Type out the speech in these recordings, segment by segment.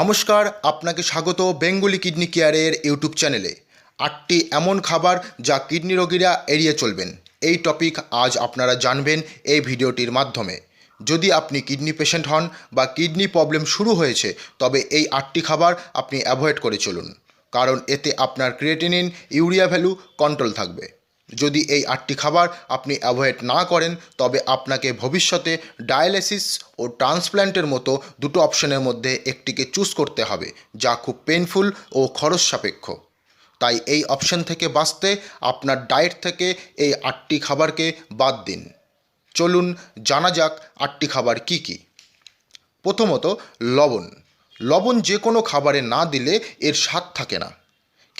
নমস্কার, আপনাকে স্বাগত বেঙ্গলি কিডনি কেয়ারের ইউটিউব চ্যানেলে। আটটি এমন খাবার যা কিডনি রোগীরা এড়িয়ে চলবেন। এই টপিক আজ আপনারা জানবেন এই ভিডিওটির মাধ্যমে। যদি আপনি কিডনি পেশেন্ট হন বা কিডনি প্রবলেম শুরু হয়েছে, তবে এই আটটি খাবার আপনি অ্যাভয়েড করে চলুন। কারণ এতে আপনার ক্রিয়েটিনিন, ইউরিয়া ভ্যালু কন্ট্রোল থাকবে। যদি এই আটটি খাবার আপনি অ্যাভয়েড না করেন, তবে আপনাকে ভবিষ্যতে ডায়ালিসিস ও ট্রান্সপ্ল্যান্টের মতো দুটো অপশনের মধ্যে একটিকে চুজ করতে হবে, যা খুব পেনফুল ও খরচ সাপেক্ষ। তাই এই অপশন থেকে বাঁচতে আপনার ডায়েট থেকে এই আটটি খাবারকে বাদ দিন। চলুন জানা যাক আটটি খাবার কি কি। প্রথমত লবণ। লবণ যে কোনো খাবারে না দিলে এর স্বাদ থাকে না।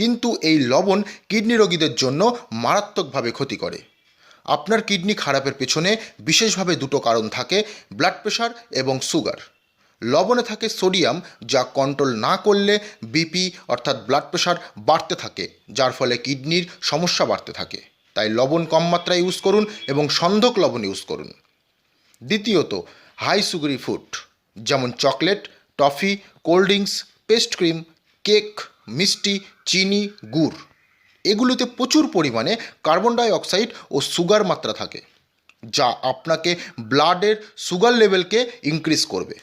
কিন্তু এই লবণ কিডনি রোগীদের জন্য মারাত্মকভাবে ক্ষতি করে। আপনার কিডনি খারাপের পেছনে বিশেষভাবে দুটো কারণ থাকে ব্লাড প্রেশার এবং সুগার লবণে থাকে সোডিয়াম, যা কন্ট্রোল না করলে বিপি অর্থাৎ ব্লাড প্রেশার বাড়তে থাকে, যার ফলে কিডনির সমস্যা বাড়তে থাকে। তাই লবণ কম মাত্রায় ইউজ করুন এবং সন্ধক লবণ ইউজ করুন। দ্বিতীয়ত হাই সুগারি ফুড যেমন chocolate toffee cold drinks paste cream cake মিষ্টি, চিনি, গুড়। এগুলোতে প্রচুর পরিমাণে কার্বন ডাই অক্সাইড ও সুগার মাত্রা থাকে, যা আপনাকে ব্লাডের সুগার লেভেলকে ইনক্রিজ করবে।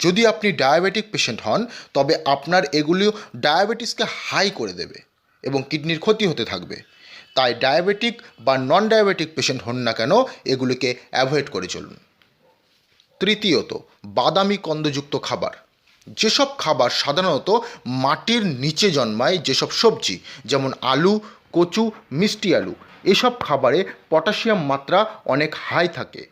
যদি আপনি ডায়াবেটিক পেশেন্ট হন, তবে আপনার এগুলিও ডায়াবেটিসকে হাই করে দেবে এবং কিডনির ক্ষতি হতে থাকবে। তাই ডায়াবেটিক বা নন ডায়াবেটিক পেশেন্ট হন না কেন, এগুলিকে অ্যাভয়েড করে চলুন। তৃতীয়ত, বাদামি কন্দযুক্ত খাবার। যেসব খাবার সাধারণত মাটির নিচে জন্মায়, যেসব সবজি, যেমন আলু, কচু, মিষ্টি আলু, এসব খাবারে পটাশিয়াম মাত্রা অনেক হাই থাকে।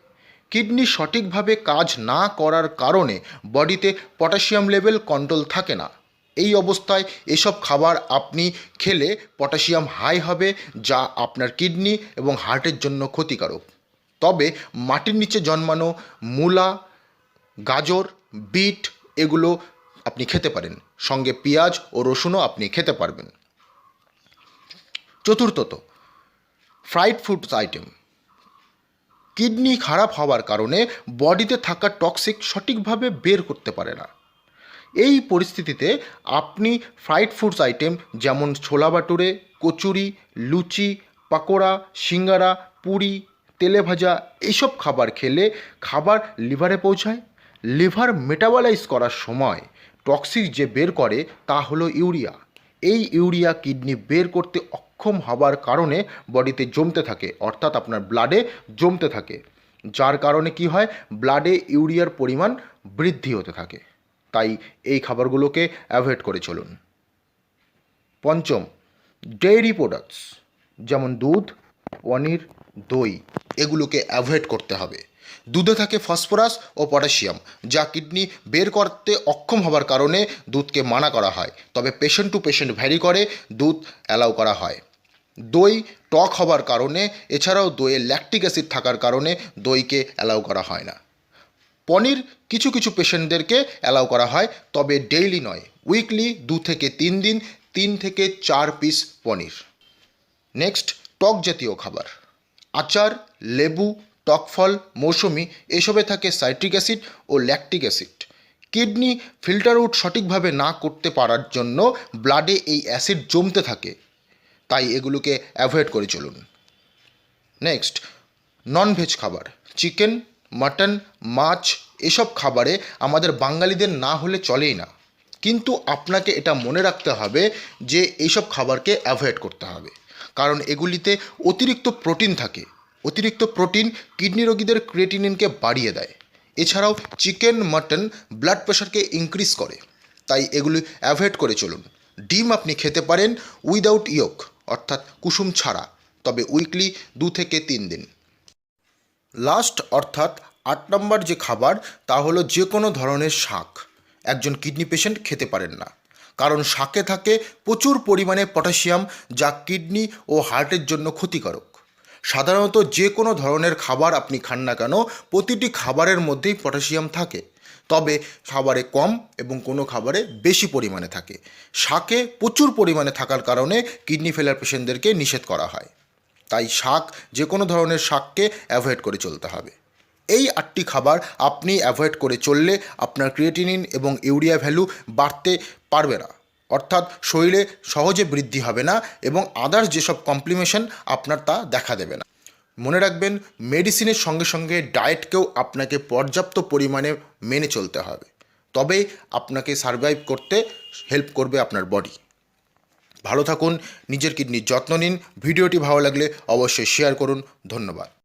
কিডনি সঠিকভাবে কাজ না করার কারণে বডিতে পটাশিয়াম লেভেল কন্ট্রোল থাকে না। এই অবস্থায় এসব খাবার আপনি খেলে পটাশিয়াম হাই হবে, যা আপনার কিডনি এবং হার্টের জন্য ক্ষতিকারক। তবে মাটির নিচে জন্মানো মূলা, গাজর, বিট এগুলো আপনি খেতে পারেন। সঙ্গে পেঁয়াজ ও রসুনও আপনি খেতে পারবেন। চতুর্থত ফ্রাইড ফুডস আইটেম কিডনি খারাপ হওয়ার কারণে বডিতে থাকা টক্সিক সঠিকভাবে বের করতে পারে না। এই পরিস্থিতিতে আপনি ফ্রাইড ফুডস আইটেম যেমন ছোলা বাটুরে, কচুরি, লুচি, পাকোড়া, সিঙ্গারা, পুরি, তেলে ভাজা এইসব খাবার খেলে খাবার লিভারে পৌঁছায়। লিভার মেটাবলাইজ করার সময় টক্সিক যে বের করে তা হলো ইউরিয়া। এই ইউরিয়া কিডনি বের করতে অক্ষম হবার কারণে বডিতে জমতে থাকে, অর্থাৎ আপনার ব্লাডে জমতে থাকে। যার কারণে কি হয়? ব্লাডে ইউরিয়ার পরিমাণ বৃদ্ধি হতে থাকে। তাই এই খাবারগুলোকে অ্যাভয়েড করে চলুন। পঞ্চম, ডেইরি প্রোডাক্টস, যেমন দুধ, পনির, দই, এগুলোকে অ্যাভয়েড করতে হবে। দুধে থাকে ফসফরাস ও পটাশিয়াম, যা কিডনি বের করতে অক্ষম হবার কারণে দুধকে মানা করা হয়। তবে পেশেন্ট টু পেশেন্ট ভ্যারি করে দুধ অ্যালাউ করা হয়। দই টক হবার কারণে, এছাড়াও দইয়ে ল্যাকটিক অ্যাসিড থাকার কারণে দইকে অ্যালাউ করা হয় না। পনির কিছু কিছু পেশেন্টদেরকে অ্যালাউ করা হয়, তবে ডেইলি নয় উইকলি দু থেকে তিন দিন, তিন থেকে চার পিস পনির। নেক্সট টক জাতীয় খাবার। আচার, লেবু টক ফল মৌসুমি, এসবে থাকে সাইট্রিক অ্যাসিড ও lactic acid. Kidney filter out সঠিকভাবে না করতে পারার জন্য ব্লাডে এই অ্যাসিড জমতে থাকে। তাই এগুলোকে অ্যাভয়েড করে চলুন। নেক্সট, ননভেজ খাবার। চিকেন, মাটন, মাছ এসব খাবারে আমাদের বাঙালিদের না হলে চলেই না। কিন্তু আপনাকে এটা মনে রাখতে হবে যে এইসব খাবারকে অ্যাভয়েড করতে হবে। কারণ এগুলিতে অতিরিক্ত প্রোটিন থাকে। অতিরিক্ত প্রোটিন কিডনি রোগীদের ক্রিয়েটিনিনকে বাড়িয়ে দেয়। এছাড়াও চিকেন, মাটন ব্লাড প্রেশারকে ইনক্রিজ করে। তাই এগুলি অ্যাভয়েড করে চলুন। ডিম আপনি খেতে পারেন উইদাউট ইয়ক, অর্থাৎ কুসুম ছাড়া, তবে উইকলি দু থেকে তিন দিন। লাস্ট, অর্থাৎ আট নম্বর যে খাবার, তা হলো যে কোনো ধরনের শাক। একজন কিডনি পেশেন্ট খেতে পারেন না। কারণ শাকে থাকে প্রচুর পরিমাণে পটাশিয়াম, যা কিডনি ও হার্টের জন্য ক্ষতিকারক। সাধারণত যে কোনো ধরনের খাবার আপনি খান না কেন, প্রতিটি খাবারের মধ্যেই পটাশিয়াম থাকে। তবে খাবারে কম এবং কোনো খাবারে বেশি পরিমাণে থাকে। শাকে প্রচুর পরিমাণে থাকার কারণে কিডনি ফেলার পেশেন্টদেরকে নিষেধ করা হয়। তাই শাক, যে কোনো ধরনের শাককে অ্যাভয়েড করে চলতে হবে। এই আটটি খাবার আপনি অ্যাভয়েড করে চললে আপনার ক্রিয়েটিনিন এবং ইউরিয়া ভ্যালু বাড়তে পারবে না। অর্থাৎ শরীরে সহজে বৃদ্ধি হবে না এবং আদার্স যেসব কমপ্লিমেশন আপনার তা দেখা দেবে না। মনে রাখবেন মেডিসিনের সঙ্গে সঙ্গে ডায়েটকেও আপনাকে পর্যাপ্ত পরিমাণে মেনে চলতে হবে। তবেই আপনাকে সারভাইভ করতে হেল্প করবে আপনার বডি ভালো থাকুন, নিজের কিডনির যত্ন নিন। ভিডিওটি ভালো লাগলে অবশ্যই শেয়ার করুন। ধন্যবাদ।